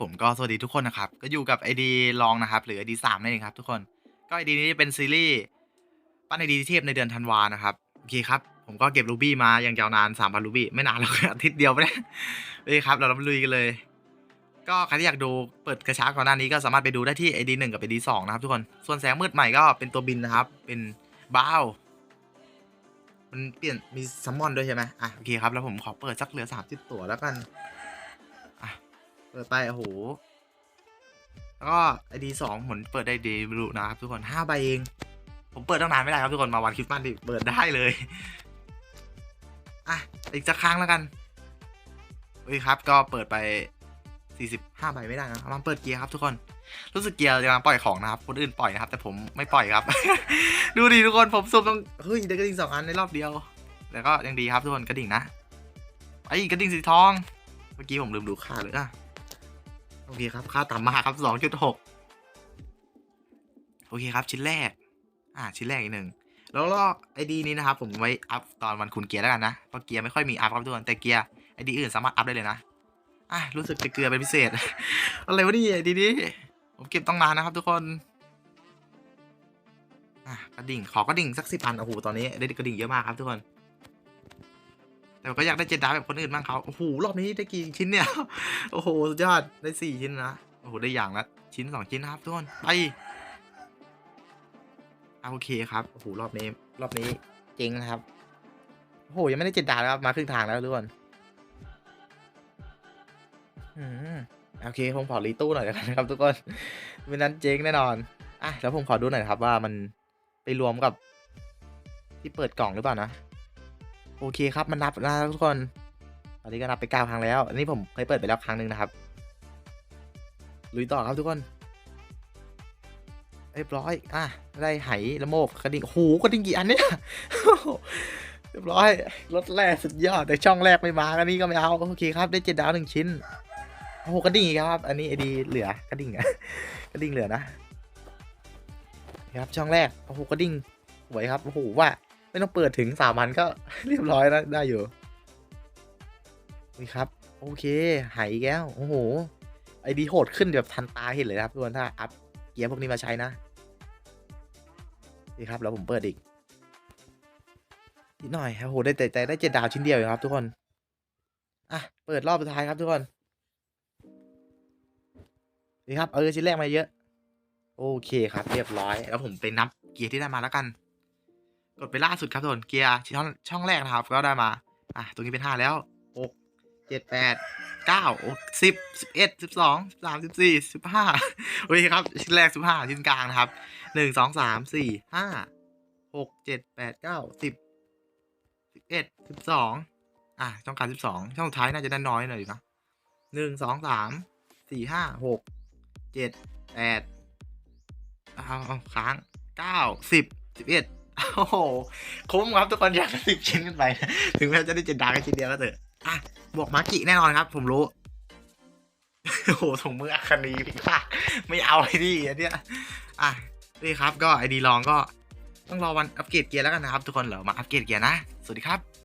ผมก็สวัสดีทุกคนนะครับ ก็อยู่กับไอดีลองนะครับ หรือไอดีสามนั่นเองครับทุกคนก็ไอดีนี้เป็นซีรีส์ปั้นไอดีเทพในเดือนธันวานะครับโอเคครับ ผมก็เก็บรูบี้มาอย่างยาวนานสามพันรูบี้ไม่นานหรอกอาทิตย์เดียวไปเลยโอเคครับ เราลุยกันเลย ก็ใครที่อยากดูเปิดกระช้าก่อนหน้านี้ก็สามารถไปดูได้ที่ไอดีหนึ่งกับไอดีสองนะครับทุกคนส่วนแสงมืดใหม่ก็เป็นตัวบินนะครับ เป็นบ้าวมันเปลี่ยนมีซัมมอนด้วยใช่ไหมอะโอเคครับแล้วผมขอเปิดสักเหลือสามสิบตัวแล้วกัน เปิดไปโอ้โหแล้วก็ไอดีสองผมเปิดได้ดีไม่รู้นะครับทุกคนห้าใบเอง ผมเปิดตั้งนานไม่ได้ครับทุกคนมาวันคริสต์มาสดิเปิดได้เลย อะ อีกสักครั้งแล้วกันโอเคครับ ก็เปิดไปสี่สิบห้าใบไม่ได้นะเอามาเปิดเกียร์ครับทุกคน รู้สึกเกียร์จะมาปล่อยของนะครับ คนอื่นปล่อยนะครับ แต่ผมไม่ปล่อยครับ ดูดิทุกคนผมสุ่มต้องเฮ้ยได้กระดิ่งสองอันในรอบเดียว แล้วก็ยังดีครับทุกคนกระดิ่งนะไอ้กระดิ่งสีทอง เมื่อกี้ผมลืมดูค่าเลยอะ โอเคครับ ค่าต่ำมากครับสองจุดหกโอเคครับ ชิ้นแรก อ่า ชิ้นแรกอีกหนึ่งแล้วลอกไอดีนี้นะครับ ผมไว้อัพตอนวันคุณเกียร์แล้วกันนะเพราะเกียร์ไม่ค่อยมีอัพครับทุกคนแต่เกียร์ไอดีอื่นสามารถอัพได้เลยนะอะรู้สึกจะเกลือเป็นพิเศษ อะไรวะนี่ไอดีนี้ผมเก็บต้องนานนะครับทุกคนอะกระดิ่งขอกระดิ่งสักสิบพันโอ้โหตอนนี้ได้กระดิ่งเยอะมากครับทุกคน แต่ก็อยากได้เจ็ดดาแบบคนอื่นบ้างเขาโอ้โหรอบนี้ได้กี่ชิ้นเนี่ย โอ้โหสุดยอดได้สี่ชิ้นนะ โอ้โหได้อย่างละชิ้นสองชิ้นนะครับทุกคนไปอะโอเคครับโอ้โหรอบนี้ รอบนี้เจ๋งนะครับโอ้โหยังไม่ได้เจ็ดดาแล้วครับมาครึ่งทางแล้วทุกคนอืมโอเคผมขอรีตู้หน่อยกันนะครับ ทุกคนไม่นั้นเจ๊งแน่นอนอะแล้วผมขอดูหน่อยครับว่ามันไปรวมกับที่เปิดกล่องหรือเปล่านะ โอเคครับมันนับนะทุกคนตอนนี้ก็นับไปเก้าครั้งแล้วอันนี้ผมเคยเปิดไปแล้วครั้งหนึ่งนะครับลุยต่อครับทุกคนเรียบร้อยอะได้ไหละโมบกระดิ่งโหกระดิ่งกี่อันเนี่ยเรียบร้อยรถแรกสุดยอดแต่ช่องแรกไม่มาอันนี้ก็ไม่เอาโอเคครับ ได้เจ็ดดาวหนึ่งชิ้นโอ้โหกระดิ่งครับ อันนี้ไอดีเหลือกระดิ่งอะกระดิ่งเหลือนะครับช่องแรกโอ้โหกระดิ่งสวยครับโอ้โหว่า ไม่ต้องเปิดถึงสามพันก็เรียบร้อยแล้วได้อยู่นี่ครับ โอเค หายอีกแล้ว โอ้โห ไอดีโหดขึ้นแบบทันตาเห็นเลยครับทุกคนถ้าอัพเกียร์พวกนี้มาใช้นะ นี่ครับ แล้วผมเปิดอีกนิดหน่อยโอ้โหได้แต่ได้เจ็ดดาวชิ้นเดียวครับทุกคน อะ เปิดรอบสุดท้ายครับทุกคน นี่ครับ เออชิ้นแรกมาเยอะ โอเคครับ เรียบร้อย แล้วผมไปนับเกียร์ที่ได้มาแล้วกัน กดไปล่าสุดครับทุกคนเกียร์ช่องช่องแรกนะครับ ก็ได้มา อะตรงนี้เป็นห้าแล้วหกเจ็ดแปดเก้าสิบสิบเอ็ดสิบสองสิบสามสิบสี่สิบห้าโอเคครับชิ้นแรกสิบห้าชิ้นกลางนะครับหนึ่งสองสามสี่ห้าหกเจ็ดแปดเก้าสิบสิบเอ็ดสิบสองอะช่องกลางสิบสองช่องท้ายน่าจะได้น้อยหน่อยนะหนึ่งสองสามสี่ห้าหกเจ็ดแปดเอาค้างเก้าสิบสิบเอ็ด โอ้โหคุ้มครับทุกคนอยากสิบชิ้นขึ้นไป ถึงแม้จะได้เจ็ดดาวแค่ชิ้นเดียวก็เถอะอะบวกมากิแน่นอนครับ ผมรู้โอ้โหถุงมืออัคนีพิฆาตไม่เอาไอ้นี่อันเนี้ยอะนี่ครับก็ไอดีลองก็ต้องรอวันอัปเกรดเกียร์แล้วกันนะครับ ทุกคนเหรอมาอัปเกรดเกียร์นะ สวัสดีครับ